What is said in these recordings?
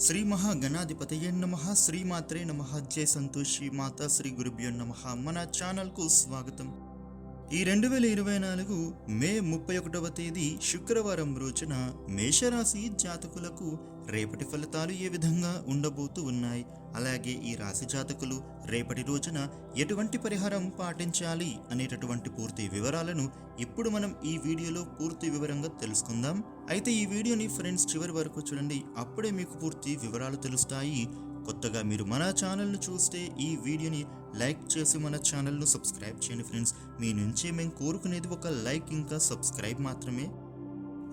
శ్రీ మహాగణాధిపతయే నమ శ్రీమాత్రే నమ జయ సంతోషి మాతా శ్రీ గురుభ్యో నమ. మన ఛానల్కు స్వాగతం. ఈ రెండు వేల ఇరవై నాలుగు మే ముప్పై ఒకటవ తేదీ శుక్రవారం రోజున మేషరాశి జాతకులకు రేపటి ఫలితాలు ఏ విధంగా ఉండబోతూ ఉన్నాయి? అలాగే ఈ రాశి జాతకులు రేపటి రోజున ఎటువంటి పరిహారం పాటించాలి అనేటటువంటి పూర్తి వివరాలను ఇప్పుడు మనం ఈ వీడియోలో పూర్తి వివరంగా తెలుసుకుందాం. అయితే ఈ వీడియోని ఫ్రెండ్స్ చివరి వరకు చూడండి. అప్పుడే మీకు పూర్తి వివరాలు తెలుస్తాయి. కొత్తగా మీరు మన ఛానల్ను చూస్తే ఈ వీడియోని లైక్ చేసి మన ఛానల్ను సబ్స్క్రైబ్ చేయండి ఫ్రెండ్స్. మీ నుంచే మేము కోరుకునేది ఒక లైక్ ఇంకా సబ్స్క్రైబ్ మాత్రమే.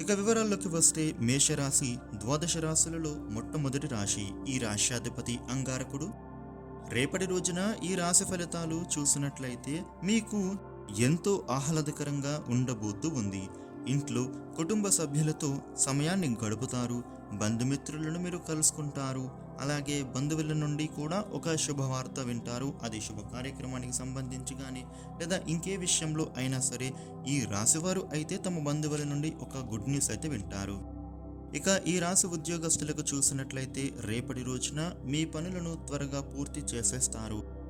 ఇక వివరాల్లోకి వస్తే మేషరాశి ద్వాదశ రాశులలో మొట్టమొదటి రాశి ఈ రాశ్యాధిపతి అంగారకుడు. రేపటి రోజున ఈ రాశి ఫలితాలు చూసినట్లయితే మీకు ఎంతో ఆహ్లాదకరంగా ఉండబోతూ ఉంది. ఇంట్లో కుటుంబ సభ్యులతో సమయాన్ని గడుపుతారు బంధుమిత్రులను మీరు కలుసుకుంటారు అలాగే బంధువుల నుండి కూడా ఒక శుభవార్త వింటారు. అది శుభ కార్యక్రమానికి సంబంధించి కానీ లేదా ఇంకే విషయంలో అయినా సరే ఈ రాశివారు అయితే తమ బంధువుల నుండి ఒక గుడ్ న్యూస్ అయితే వింటారు. ఇక ఈ రాశి ఉద్యోగస్తులకు చూసినట్లయితే రేపటి రోజున మీ పనులను త్వరగా పూర్తి చేసేస్తారు.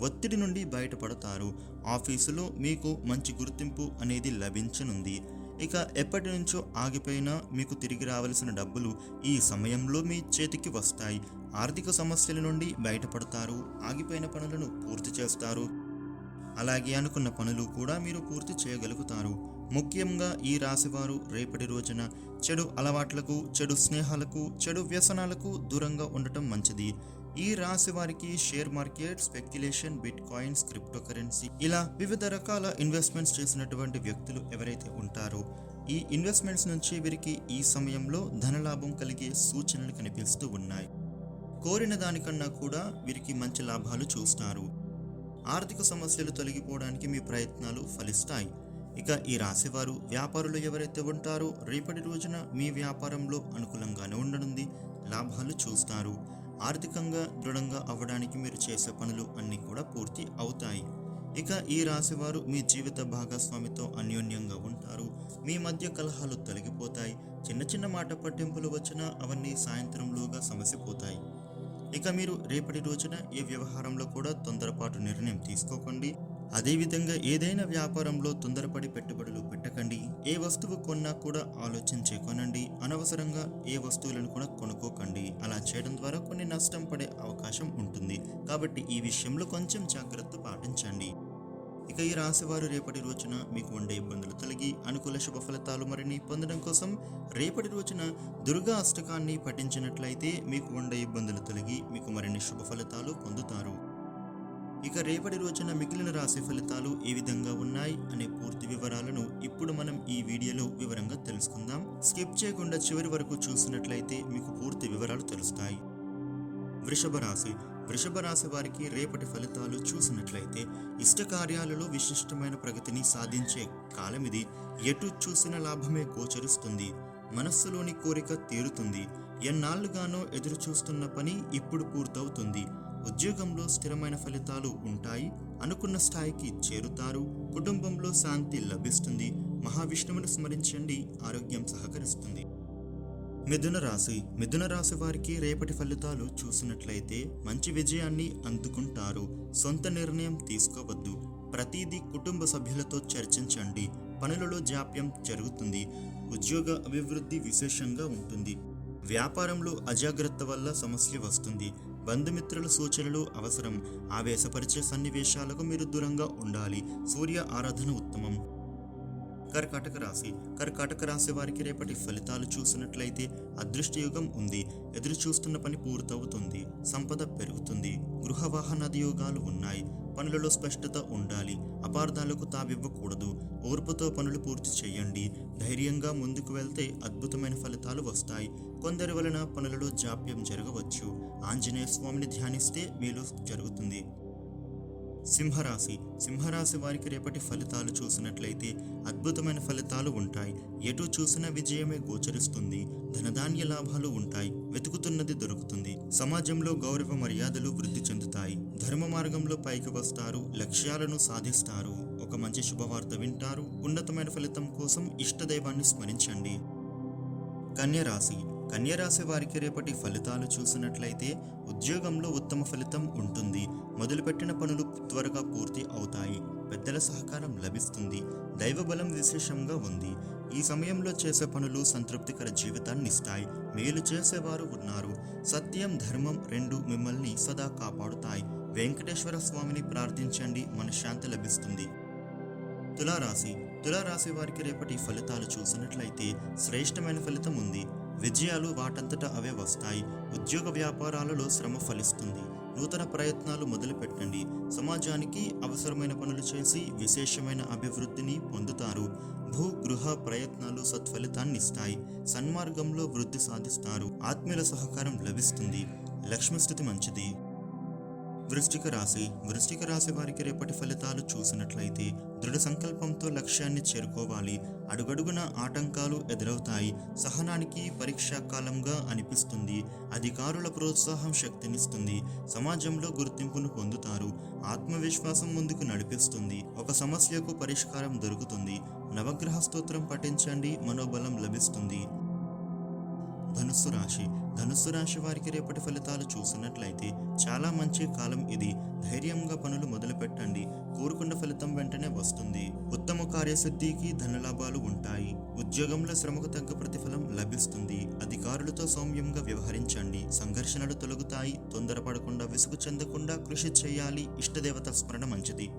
ఒత్తిడి నుండి బయటపడతారు. ఆఫీసులో మీకు మంచి గుర్తింపు అనేది లభించనుంది. ఇక ఎప్పటి నుంచో ఆగిపోయిన మీకు తిరిగి రావలసిన డబ్బులు ఈ సమయంలో మీ చేతికి వస్తాయి. ఆర్థిక సమస్యల నుండి బయటపడతారు. ఆగిపోయిన పనులను పూర్తి చేస్తారు. అలాగే అనుకున్న పనులు కూడా మీరు పూర్తి చేయగలుగుతారు. ముఖ్యంగా ఈ రాశివారు రేపటి రోజున చెడు అలవాట్లకు చెడు స్నేహాలకు చెడు వ్యసనాలకు దూరంగా ఉండటం మంచిది. ఈ రాశి వారికి share market speculation bitcoins cryptocurrency ఇలా వివిధ రకాల ఇన్వెస్ట్మెంట్స్ చేసినటువంటి వ్యక్తులు ఎవరైతే ఉంటారో ఈ ఇన్వెస్ట్మెంట్స్ నుంచి వీరికి ఈ సమయంలో ధనలాభం కలిగే సూచనలు కనిపిస్తూ ఉన్నాయి. కోరిన దానికన్నా కూడా వీరికి మంచి లాభాలు చూస్తారు. ఆర్థిక సమస్యలు తొలగిపోవడానికి మీ ప్రయత్నాలు ఫలిస్తాయి. ఇక ఈ రాశివారు వ్యాపారులు ఎవరైతే ఉంటారో రేపటి రోజున మీ వ్యాపారంలో అనుకూలంగానే ఉండనుంది. లాభాలు చూస్తారు. ఆర్థికంగా దృఢంగా అవ్వడానికి మీరు చేసే పనులు అన్నీ కూడా పూర్తి అవుతాయి. ఇక ఈ రాశివారు మీ జీవిత భాగస్వామితో అన్యోన్యంగా ఉంటారు. మీ మధ్య కలహాలు తొలగిపోతాయి. చిన్న చిన్న మాట పట్టింపులు వచ్చినా అవన్నీ సాయంత్రంలోగా సమసిపోతాయి. ఇక మీరు రేపటి రోజున ఈ వ్యవహారంలో కూడా తొందరపాటు నిర్ణయం తీసుకోకండి. అదేవిధంగా ఏదైనా వ్యాపారంలో తొందరపడి పెట్టుబడులు పెట్టకండి. ఏ వస్తువు కొన్నా కూడా ఆలోచించే కొనండి అనవసరంగా ఏ వస్తువులను కూడా కొనుక్కోకండి. అలా చేయడం ద్వారా కొన్ని నష్టం పడే అవకాశం ఉంటుంది. కాబట్టి ఈ విషయంలో కొంచెం జాగ్రత్త పాటించండి. ఇక ఈ రాశివారు రేపటి రోజున మీకు ఉండే ఇబ్బందులు తొలగి అనుకూల శుభ ఫలితాలు మరిన్ని పొందడం కోసం రేపటి రోజున దుర్గా అష్టకాన్ని పఠించినట్లయితే మీకు ఉండే ఇబ్బందులు తొలగి మీకు మరిన్ని శుభ ఫలితాలు పొందుతారు. ఇక రేపటి రోజున మిగిలిన రాశి ఫలితాలు ఏ విధంగా ఉన్నాయి అనే పూర్తి వివరాలను ఇప్పుడు మనం ఈ వీడియోలో వివరంగా తెలుసుకుందాం. స్కిప్ చేయకుండా చివరి వరకు చూసినట్లయితే మీకు పూర్తి వివరాలు తెలుస్తాయి. వృషభ రాశి. వృషభ రాశి వారికి రేపటి ఫలితాలు చూసినట్లయితే ఇష్ట కార్యాలలో విశిష్టమైన ప్రగతిని సాధించే కాలం ఇది. ఎటు చూసిన లాభమే గోచరిస్తుంది. మనస్సులోని కోరిక తీరుతుంది. ఎన్నాళ్ళుగానో ఎదురు చూస్తున్న పని ఇప్పుడు పూర్తవుతుంది. ఉద్యోగంలో స్థిరమైన ఫలితాలు ఉంటాయి అనుకున్న స్థాయికి చేరుతారు. కుటుంబంలో శాంతి లభిస్తుంది. మహావిష్ణువును స్మరించండి. ఆరోగ్యం సహకరిస్తుంది. మిథున రాశి. మిథున రాశి వారికి రేపటి ఫలితాలు చూసినట్లయితే మంచి విజయాన్ని అందుకుంటారు. సొంత నిర్ణయం తీసుకోవద్దు. ప్రతిదీ కుటుంబ సభ్యులతో చర్చించండి. పనులలో జాప్యం జరుగుతుంది. ఉద్యోగ అభివృద్ధి విశేషంగా ఉంటుంది. వ్యాపారంలో అజాగ్రత్త వల్ల సమస్య వస్తుంది. బంధుమిత్రుల సూచనలు అవసరం. ఆవేశపరిచే సన్నివేశాలకు మీరు దూరంగా ఉండాలి. సూర్య ఆరాధన ఉత్తమం. కర్కాటక రాశి. కర్కాటక రాశి వారికి రేపటి ఫలితాలు చూసినట్లయితే అదృష్టయుగం ఉంది. ఎదురు చూస్తున్న పని పూర్తవుతుంది. సంపద పెరుగుతుంది. గృహ వాహనాది యోగాలు ఉన్నాయి. పనులలో స్పష్టత ఉండాలి. అపార్థాలకు తావివ్వకూడదు. ఓర్పుతో పనులు పూర్తి చేయండి. ధైర్యంగా ముందుకు వెళ్తే అద్భుతమైన ఫలితాలు వస్తాయి. కొందరి వలన పనులలో జాప్యం జరగవచ్చు. ఆంజనేయ స్వామిని ధ్యానిస్తే మీలో జరుగుతుంది. సింహరాశి. సింహరాశి వారికి రేపటి ఫలితాలు చూసినట్లయితే అద్భుతమైన ఫలితాలు ఉంటాయి. ఎటు చూసినా విజయమే గోచరిస్తుంది. ధనధాన్య లాభాలు ఉంటాయి. వెతుకుతున్నది దొరుకుతుంది. సమాజంలో గౌరవ మర్యాదలు వృద్ధి చెందుతాయి. ధర్మ మార్గంలో పైకి వస్తారు లక్ష్యాలను సాధిస్తారు. ఒక మంచి శుభవార్త వింటారు. ఉన్నతమైన ఫలితం కోసం ఇష్టదైవాన్ని స్మరించండి. కన్యరాశి. కన్యరాశి వారికి రేపటి ఫలితాలు చూసినట్లయితే ఉద్యోగంలో ఉత్తమ ఫలితం ఉంటుంది. మొదలుపెట్టిన పనులు త్వరగా పూర్తి అవుతాయి. పెద్దల సహకారం లభిస్తుంది దైవబలం విశేషంగా ఉంది. ఈ సమయంలో చేసే పనులు సంతృప్తికర జీవితాన్ని ఇస్తాయి. మేలు చేసేవారు ఉన్నారు. సత్యం ధర్మం రెండు మిమ్మల్ని సదా కాపాడుతాయి. వెంకటేశ్వర స్వామిని ప్రార్థించండి మనశ్శాంతి లభిస్తుంది. తులారాశి. తులారాశి వారికి రేపటి ఫలితాలు చూసినట్లయితే శ్రేష్టమైన ఫలితం ఉంది. విజయాలు వాటంతటా అవే వస్తాయి. ఉద్యోగ వ్యాపారాలలో శ్రమ ఫలిస్తుంది. నూతన ప్రయత్నాలు మొదలుపెట్టండి. సమాజానికి అవసరమైన పనులు చేసి విశేషమైన అభివృద్ధిని పొందుతారు. భూ గృహ ప్రయత్నాలు సత్ఫలితాన్ని ఇస్తాయి సన్మార్గంలో వృద్ధి సాధిస్తారు. ఆత్మీయుల సహకారం లభిస్తుంది. లక్ష్మిస్థితి మంచిది. వృష్టిక రాశి. వృష్టిక రాశి వారికి రేపటి ఫలితాలు చూసినట్లయితే దృఢ సంకల్పంతో లక్ష్యాన్ని చేరుకోవాలి. అడుగడుగున ఆటంకాలు ఎదురవుతాయి. సహనానికి పరీక్షా కాలంగా అనిపిస్తుంది. అధికారుల ప్రోత్సాహం శక్తినిస్తుంది. సమాజంలో గుర్తింపును పొందుతారు. ఆత్మవిశ్వాసం ముందుకు నడిపిస్తుంది. ఒక సమస్యకు పరిష్కారం దొరుకుతుంది. నవగ్రహ స్తోత్రం పఠించండి. మనోబలం లభిస్తుంది. ధనుస్సు రాశి. ధనుస్సు రాశి వారికి రేపటి ఫలితాలు చూసినట్లయితే చాలా మంచి కాలం ఇది. ధైర్యంగా పనులు మొదలు పెట్టండి కోరుకున్న ఫలితం వెంటనే వస్తుంది. ఉత్తమ కార్యసిద్ధికి ధనలాభాలు ఉంటాయి. ఉద్యోగంలో శ్రమకు తగ్గ ప్రతిఫలం లభిస్తుంది. అధికారులతో సౌమ్యంగా వ్యవహరించండి. సంఘర్షణలు తొలగుతాయి. తొందరపడకుండా విసుగు చెందకుండా కృషి చేయాలి. ఇష్టదేవత స్మరణ మంచిది.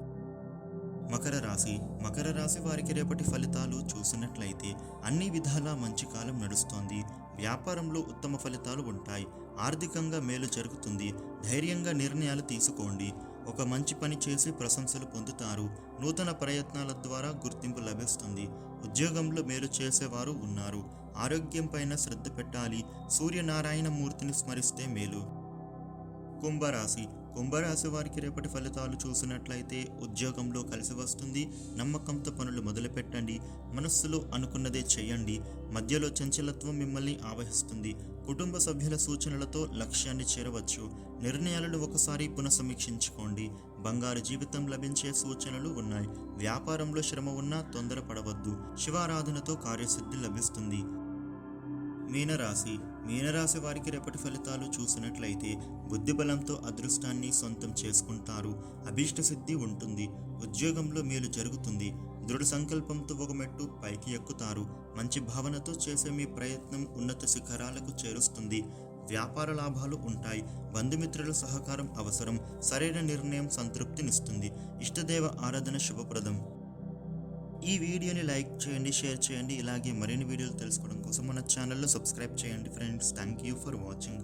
మకర రాశి. మకర రాశి వారికి రేపటి ఫలితాలు చూసినట్లయితే అన్ని విధాలా మంచి కాలం నడుస్తోంది. వ్యాపారంలో ఉత్తమ ఫలితాలు ఉంటాయి. ఆర్థికంగా మేలు జరుగుతుంది. ధైర్యంగా నిర్ణయాలు తీసుకోండి. ఒక మంచి పని చేసి ప్రశంసలు పొందుతారు. నూతన ప్రయత్నాల ద్వారా గుర్తింపు లభిస్తుంది. ఉద్యోగంలో మేలు చేసేవారు ఉన్నారు. ఆరోగ్యంపైన శ్రద్ధ పెట్టాలి. సూర్యనారాయణ మూర్తిని స్మరిస్తే మేలు. కుంభరాశి. కుంభరాశి వారికి రేపటి ఫలితాలు చూసినట్లయితే ఉద్యోగంలో కలిసి వస్తుంది. నమ్మకంతో పనులు మొదలుపెట్టండి. మనస్సులో అనుకున్నదే చేయండి. మధ్యలో చంచలత్వం మిమ్మల్ని ఆవహిస్తుంది. కుటుంబ సభ్యుల సూచనలతో లక్ష్యాన్ని చేరవచ్చు. నిర్ణయాలను ఒకసారి పునఃసమీక్షించుకోండి. బంగారు జీవితం లభించే సూచనలు ఉన్నాయి. వ్యాపారంలో శ్రమ ఉన్నా తొందరపడవద్దు. శివారాధనతో కార్యసిద్ధి లభిస్తుంది. మీనరాశి మీనరాశి వారికి రేపటి ఫలితాలు చూసినట్లయితే బుద్ధిబలంతో అదృష్టాన్ని సొంతం చేసుకుంటారు. అభీష్ట సిద్ధి ఉంటుంది. ఉద్యోగంలో మేలు జరుగుతుంది. దృఢ సంకల్పంతో ఒక మెట్టు పైకి ఎక్కుతారు. మంచి భావనతో చేసే మీ ప్రయత్నం ఉన్నత శిఖరాలకు చేరుస్తుంది. వ్యాపార లాభాలు ఉంటాయి. బంధుమిత్రుల సహకారం అవసరం. సరైన నిర్ణయం సంతృప్తినిస్తుంది. ఇష్టదేవ ఆరాధన శుభప్రదం. ఈ వీడియోని లైక్ చేయండి షేర్ చేయండి. ఇలాగే మరిన్ని వీడియోలు తెలుసుకోవడం కోసం మన ఛానల్లో సబ్స్క్రైబ్ చేయండి friends. Thank you for watching.